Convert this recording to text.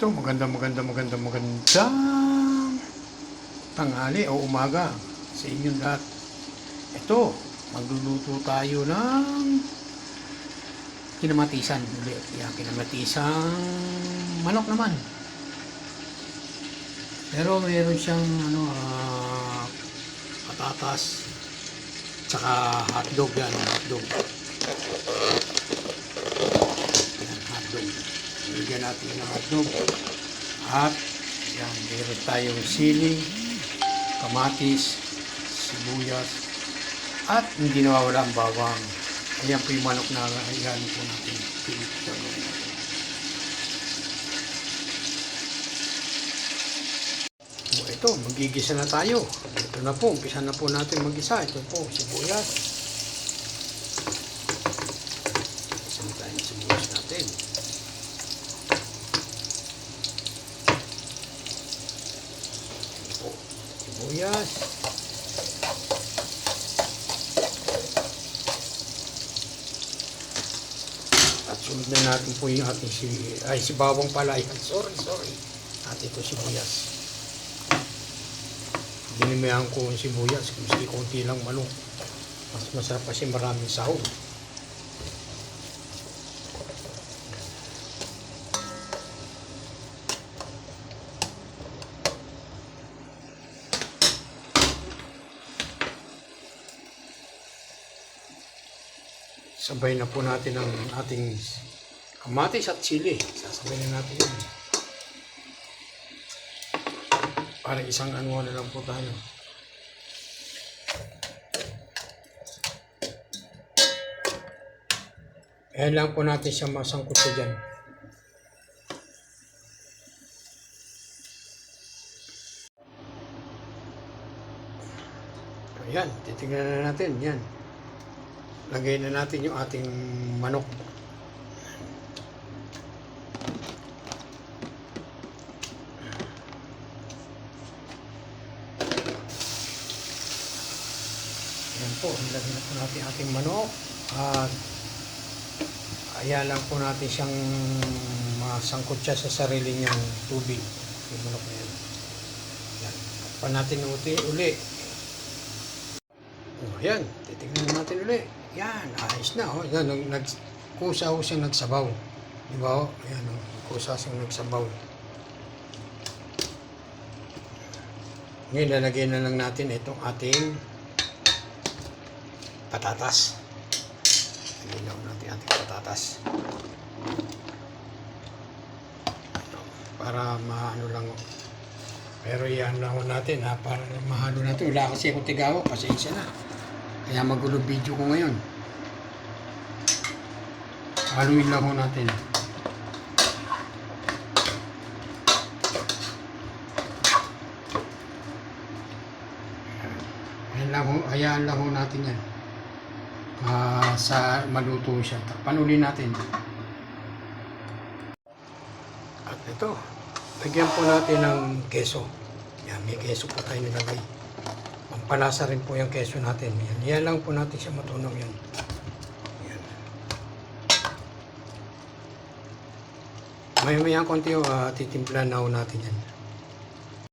Ito, maganda, maganda, maganda, maganda. Tanghali o umaga sa inyong lahat. Ito, magluluto tayo ng kinamatisan. Ulit, yan, kinamatisan manok naman. Pero mayroon siyang ano, ah, patatas, tsaka hotdog yan, hotdog. Yan, hotdog. Bigyan natin ng hotdog. At, yan, meron tayong sili, kamatis, sibuyas, at hindi nawawala ang bawang. Ayan po yung manok na ayan po natin. Pinito natin. So, ito, magigisa na tayo. Ito na po, umpisa na po natin magisa. Ito po, sibuyas. Isa na tayo ng sibuyas natin. Ito po, sibuyas. At sunod na natin po yung ating si, ay si bawang pala. Ayan, sorry, sorry. At ito sibuyas. Dinimihan ko yung sibuyas, kasi konti lang manok. Mas masarap kasi maraming sahog. Sabay na po natin ang ating kamatis at chili. Sasabay na natin yun. Para isang ano na lang po tayo. Ayan lang po natin siya masangkot sa dyan. Ayan, titignan na natin. Yan. Lagay na natin yung ating manok. Ayan po, nilagay na po natin ating manok. At ayan lang po natin siyang masangkot siya sa sarili niyang tubig. Yung manok na yan. Yan. Pa natin uti uli. Oh, ayan, titignan natin uli. Yan, ayos na. Oh. Yan, nag, nagkusa ho siyang nagsabaw. Di ba? Oh? Ayan, oh. kusa siyang nagsabaw. Ngayon, lalagyan na lang natin itong ating patatas. Lang natin ating patatas. Para maano lang. oh. Pero yan lang natin ha, para mahalo natin. Wala kasi akong tigawa, pasensya na. Kaya magulo video ko ngayon. Haluin lang ho natin. Ayan lang ho, hayaan natin yan. Ah, sa maluto siya. Uli natin. At ito, lagyan po natin ng keso. Yan, may keso po tayo nilagay. Pampalasa rin po yung keso natin. Yan, yan lang po natin siya matunaw yan. Yan. Maya maya konti uh, titimplan na natin yan.